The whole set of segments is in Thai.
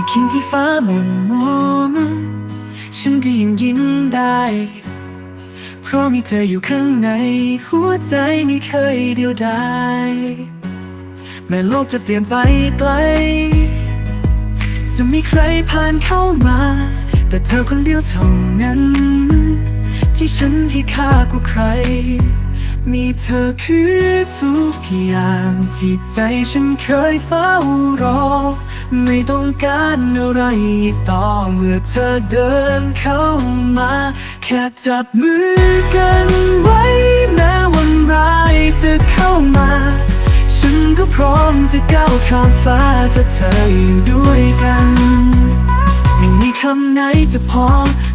ในคืนที่ฟ้าหมุนมนฉันก็ยังยิ้มได้ เพราะมีเธออยู่ข้างใน หัวใจไม่เคยเดียวดายแม้โลกจะเปลี่ยนไปไกล จะมีใครผ่านเข้ามา แต่เธอคนเดียวเท่านั้น ที่ฉันให้ค่ากว่าใคร มีเธอคือทุกอย่างที่ใจฉันเคยเฝ้ารอ ไม่ต้องการอะไรอีกต่อเมื่อเธอเดินเข้ามา แค่จับมือกันไว้แม้วันร้ายจะเข้ามา ฉันก็พร้อมจะก้าวข้ามฟ้าถ้าเธออยู่ด้วยกันไม่มีคำไหนจะพอ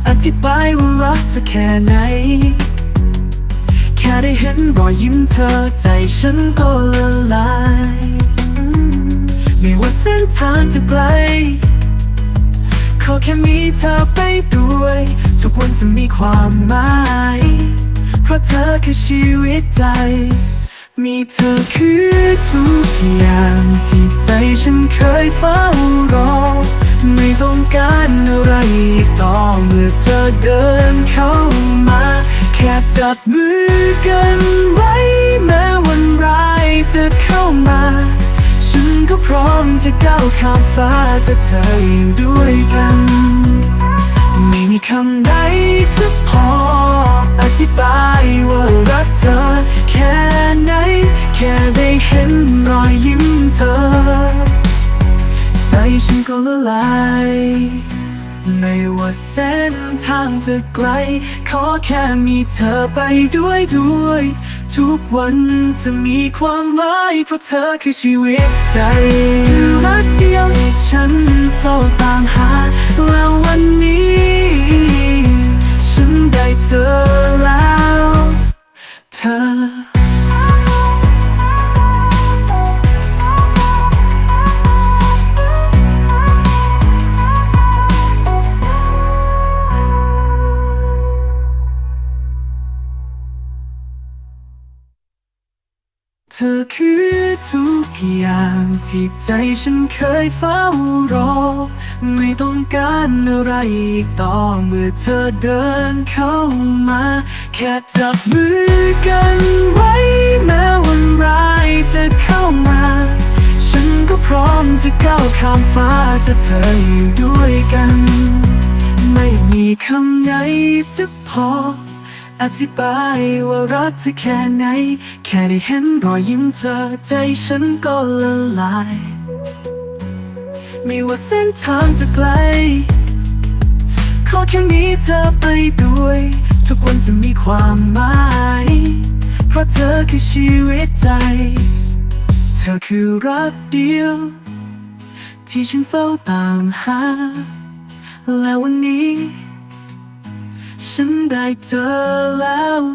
อธิบายว่ารักเธอแค่ไหน นรอยยิ้มเธอใจฉันก็ละลาย ไม่ว่าเส้นทางจะไกล ขอแค่มีเธอไปด้วย ทุกวันจะมีความหมาย เพราะเธอคือชีวิตใจ มีเธอคือทุกอย่างที่ใจฉันเคยเฝ้ารอ ไม่ต้องการอะไรอีกต่อเมื่อเธอเดินเข้า บมือกันไว้แม้วันร้ายจะเข้ามา ฉันก็พร้อมจะก้าวข้ามฟ้าถ้าเธออยู่ด้วยกัน ไม่มีคำใดจะพออธิบายว่ารักเธอ แค่ไหน แค่ได้เห็นรอยยิ้มเธอ ใจฉันก็ละลาย ไม่ว่าเส้นทางจะไกล ขอแค่มีเธอไปด้วยด้วย ทุกวันจะมีความหมายเพราะเธอคือชีวิตใจรักเดียว คือทุกอย่างที่ใจฉันเคยเฝ้ารอ ไม่ต้องการอะไรอีกต่อเมื่อเธอเดินเข้ามา แค่จับมือกันไว้แม้วันร้ายจะเข้ามา ฉันก็พร้อมจะก้าวข้ามฟ้าถ้าเธออยู่ด้วยกัน ไม่มีคำไหนจะพอ อธิบายว่ารักเธอแค่ไหน แค่ได้เห็นรอยยิ้มเธอใจฉันก็ละลาย ไม่ว่าเส้นทางจะไกล ขอแค่มีเธอไปด้วย ทุกวันจะมีความหมาย เพราะเธอคือชีวิตใจ เธอคือรักเดียว ที่ฉันเฝ้าตามหา และวันนี้ ฉันได้เจอแล้วเธอ